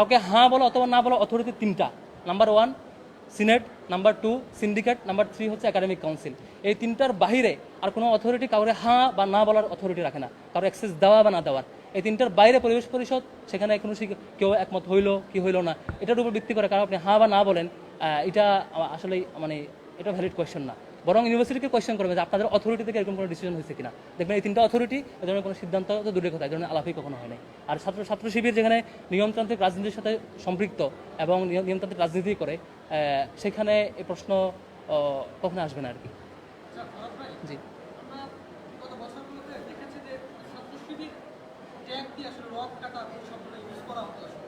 কাউকে হ্যাঁ বলো অথবা না বলো অথরিটি তিনটা। Number one senate number two syndicate number three হচ্ছে একাডেমিক কাউন্সিল এই তিনটার বাইরে আর কোনো অথরিটি কাউরে হ্যাঁ বা না বলার অথরিটি রাখে না। কারও অ্যাক্সেস দেওয়া বা না দেওয়ার। এই তিনটার বাইরে পরিবেশ পরিষদ, সেখানে কোনো কেউ একমত হইল কি হইল না, এটার উপর ভিত্তি করে কারণ আপনি হ্যাঁ বা না বলেন এটা আসলে মানে এটা ভ্যালিড কোয়েশ্চেন না। বরং ইউনিভার্সিটিকে কোয়েশ্চেন করবে যে আপনাদের অথরিটি থেকে এরকম কোনো ডিসিশন হয়েছে কিনা। দেখবেন এই তিনটা অথরিটি এ ধরনের কোনো সিদ্ধান্ত তো দূরের কথা এই ধরনের আলাপই কখনো হয় নাই। আর ছাত্র ছাত্র শিবির যেখানে নিয়মতান্ত্রিক রাজনীতির সাথে সম্পৃক্ত এবং নিয়ম- নিয়মতান্ত্রিক রাজনীতি করে সেখানে এই প্রশ্ন কখনো আসবে না আর কি। জি। আমরা গত বছরগুলোতে দেখেছি যে ছাত্র শিবির ট্যাগ দিয়ে আসলে রক কাটা এই শব্দটা ইউজ করা হতো আসলে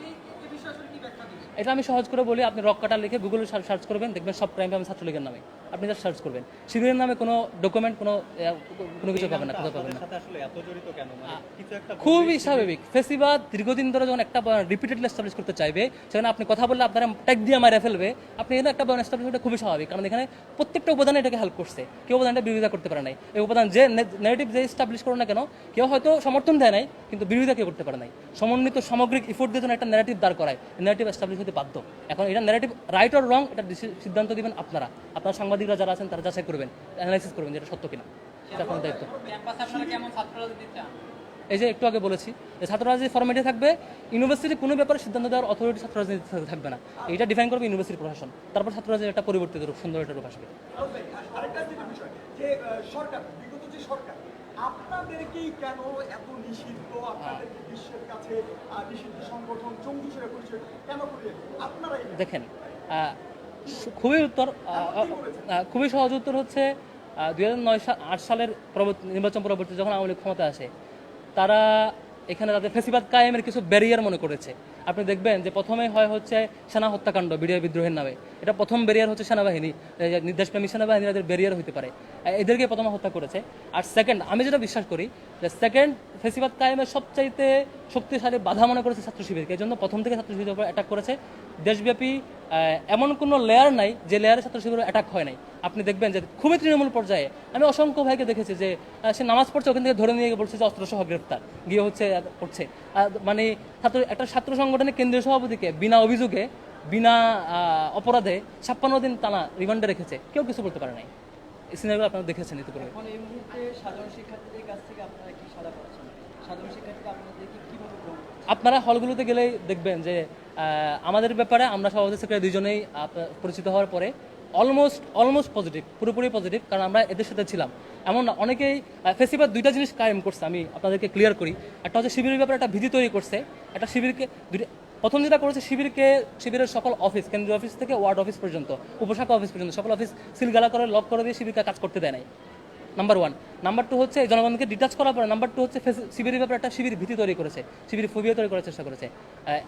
এই এই বিষয়ে আসলে কি ব্যাখ্যা দিবেন এটা আমি সহজ করে বলি, আপনি রক কাটা লিখে গুগলে সার্চ করবেন, দেখবেন সব ক্রাইম আমি ছাত্রলীগের নামে। আপনি জাস্ট সার্চ করবেন। শিবিরের নামে কোনো ডকুমেন্ট কোনো কোনো কিছু পাবেন না, কোথাও পাবেন না। খুবই স্বাভাবিক। ফেসিবাদ দীর্ঘদিন ধরে যখন একটা রিপিটেডলি এস্টাবলিশ করতে চাইবে, সেখানে আপনি কথা বললে আপনারা ট্যাগ দিয়ে মারা ফেলবে। আপনি এখানে একটা বয়ান এস্টাবলিশ করা খুবই স্বাভাবিক। কারণ এখানে প্রত্যেকটা উপাদানে এটাকে হেল্প করছে। কেউ উপাদানটা বিরোধিতা করতে পারে নাই। এই উপাদান যে নেগেটিভ যে এস্টাবলিশ করো না কেন, কেউ হয়তো সমর্থন দেয় নাই, কিন্তু বিরোধিতা কেউ করতে পারে নাই। সমন্বিত সামগ্রিক ইফোর্ট দিয়ে যখন একটা নেগেটিভ দাঁড় করায় নেগেটিভ এস্টাবলিশ হতে বাধ্য। এখন এটা নেগেটিভ রাইট অর রং এটা সিদ্ধান্ত দিবেন আপনারা। আপনারা সাংবাদিকরা যারা আছেন, তারা যাচাই করবেন অ্যানালাইসিস করবেন যে এটা সত্য কিনা। এটা আপনার দায়িত্ব। এই যে একটু আগে বলেছি যে ছাত্র রাজনীতি ফরম্যাটে থাকবে ইউনিভার্সিটি কোনো ব্যাপারে সিদ্ধান্ত দেওয়ার অথরিটি ছাত্র রাজনীতি থাকবে- না। এটা ডিফাইন করবে ইউনিভার্সিটি প্রশাসন। তারপর ছাত্র রাজনীতি একটা পরিবর্তিত রূপ, সুন্দর একটা রূপ আসবে। যেটা সরকার আপনাদেরকেই কেন এত নিষিদ্ধ? আপনাদেরকে বিশ্বের কাছে নিষিদ্ধ সংগঠন কেন করে আপনারাই দেখেন খুবই উত্তর খুবই সহজ উত্তর হচ্ছে দুই হাজার নয় আট সালের নির্বাচন পরবর্তী যখন আওয়ামী লীগ ক্ষমতা আসে তারা এখানে তাদের ফেসিবাদ কায়েমের কিছু ব্যারিয়ার মনে করেছে। আপনি দেখবেন যে প্রথমে হয় হচ্ছে সেনা হত্যাকাণ্ড বিডিআর বিদ্রোহের নামে। এটা প্রথম ব্যারিয়ার হচ্ছে সেনাবাহিনী নির্দেশ প্রেমী নির্দেশপ্রেমী সেনাবাহিনী তাদের ব্যারিয়ার হতে পারে। এদেরকে প্রথমে হত্যা করেছে। আর সেকেন্ড আমি যেটা বিশ্বাস করি যে সেকেন্ড ফেসিবাদ কায়েমের সবচাইতে শক্তিশালী বাধা মনে করেছে ছাত্র শিবিরকে। এই জন্য প্রথম থেকে ছাত্র শিবিরের উপর অ্যাটাক করেছে। দেশব্যাপী এমন কোনো লেয়ার নাই যে লেয়ারে ছাত্র শিবিরের অ্যাটাক হয় নাই। আপনি দেখবেন যে খুবই তৃণমূল পর্যায়ে আমি অসংখ্য ভাইকে দেখেছি যে সে নামাজ পড়ছে ওখান থেকে ধরে নিয়ে গিয়ে বলছে যে অস্ত্রসহ গ্রেপ্তার গিয়ে হচ্ছে করছে মানে ছাত্র একটা ছাত্র সংগঠনের কেন্দ্রীয় সভাপতিকে বিনা অভিযোগে বিনা অপরাধে ছাপ্পান্ন দিন টানা রিমান্ডে রেখেছে। কেউ কিছু বলতে পারে নাই। এই সিনেমাগুলো আপনারা দেখেছেন ইতিপূর্বে। এখন সাধারণ শিক্ষার্থীদের কাছ থেকে আপনারা কি সাদা পাচ্ছেন? সাধারণ শিক্ষার্থীরা আপনাদেরকে কীভাবে আপনারা হলগুলোতে গেলেই দেখবেন যে আমাদের ব্যাপারে আমরা সভাপতি সেক্রেটারি দুজনেই পরিচিত হওয়ার পরে অলমোস্ট অলমোস্ট পজিটিভ পুরোপুরি পজিটিভ কারণ আমরা এদের সাথে ছিলাম। এমন না, অনেকেই ফেসিবাদ দুইটা জিনিস কায়েম করছে, আমি আপনাদেরকে ক্লিয়ার করি। একটা হচ্ছে শিবিরের ব্যাপারে একটা ভীতি তৈরি করছে, একটা শিবিরকে, দুইটা, প্রথম যেটা করেছে শিবিরকে, শিবিরের সকল অফিস কেন্দ্রীয় অফিস থেকে ওয়ার্ড অফিস পর্যন্ত, উপশাখা অফিস পর্যন্ত, সকল অফিস সিলগালা করে লক করে দিয়ে শিবিরকে কাজ করতে দেয় নাই। নাম্বার ওয়ান নাম্বার টু হচ্ছে জনগণকে ডিটাচ করার পরে নাম্বার টু হচ্ছে শিবিরের ব্যাপারে একটা শিবির ভীতি তৈরি করেছে, শিবির ফোবিয়া তৈরি করার চেষ্টা করেছে।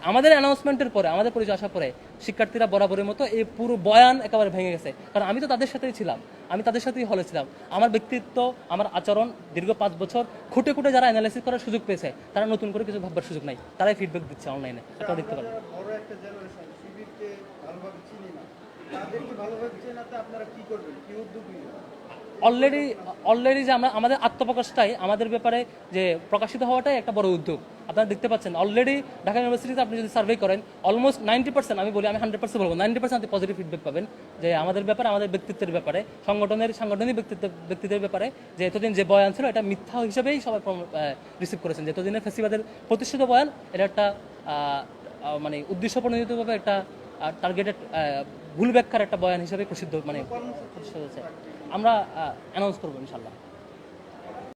আমাদের অ্যানাউন্সমেন্টের পরে, আমাদের পরিচয় আসার পরে শিক্ষার্থীরা বরাবরের মতো এই পুরো বয়ান একেবারে ভেঙে গেছে। কারণ আমি তো তাদের সাথেই ছিলাম, আমি তাদের সাথেই হলে ছিলাম। আমার ব্যক্তিত্ব, আমার আচরণ দীর্ঘ পাঁচ বছর খুঁটে খুঁটে যারা অ্যানালাইসিস করার সুযোগ পেয়েছে, তারা নতুন করে কিছু ভাববার সুযোগ নাই। তারাই ফিডব্যাক দিচ্ছে অনলাইনে আপনারা দেখতে পারেন। ভালোভাবে আপনারা কি করবেন? কি উদ্যোগ অলরেডি অলরেডি যে আমরা, আমাদের আত্মপ্রকাশটাই আমাদের ব্যাপারে যে প্রকাশিত হওয়াটাই একটা বড় উদ্যোগ। আপনারা দেখতে পাচ্ছেন অলরেডি ঢাকা ইউনিভার্সিটিতে আপনি যদি সার্ভে করেন অলমোস্ট নাইনটি পার্সেন্ট আমি বলি, আমি হান্ড্রেড পার্সেন্ট বলব নাইনটি পার্সেন্ট আপনি পজিটিভ ফিডব্যাক পাবেন যে আমাদের ব্যাপারে, আমাদের ব্যক্তিত্বের ব্যাপারে, সংগঠনের, সাংগঠনিক ব্যক্তিত্ব ব্যক্তিদের ব্যাপারে যে এতদিন যে বয়ান ছিল, এটা মিথ্যা হিসেবেই সবাই রিসিভ করেছেন। যে এতদিনের ফেসিবাদের প্রতিষ্ঠিত বয়ান, এটা একটা মানে উদ্দেশ্য প্রণোদিতভাবে একটা টার্গেটেড ভুল ব্যাখ্যার একটা বয়ান হিসেবে প্রসিদ্ধ মানে প্রতিষ্ঠিত হয়েছে। আমরা অ্যানাউন্স করব ইনশাল্লাহ